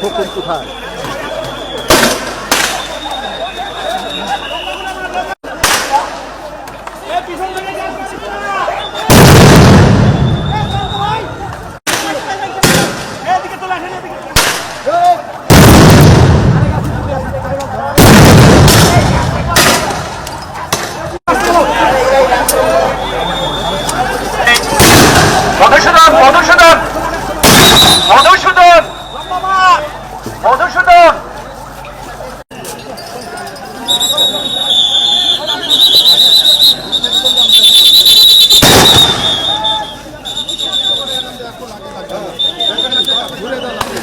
不分输判。ঘুরে দাঁড়া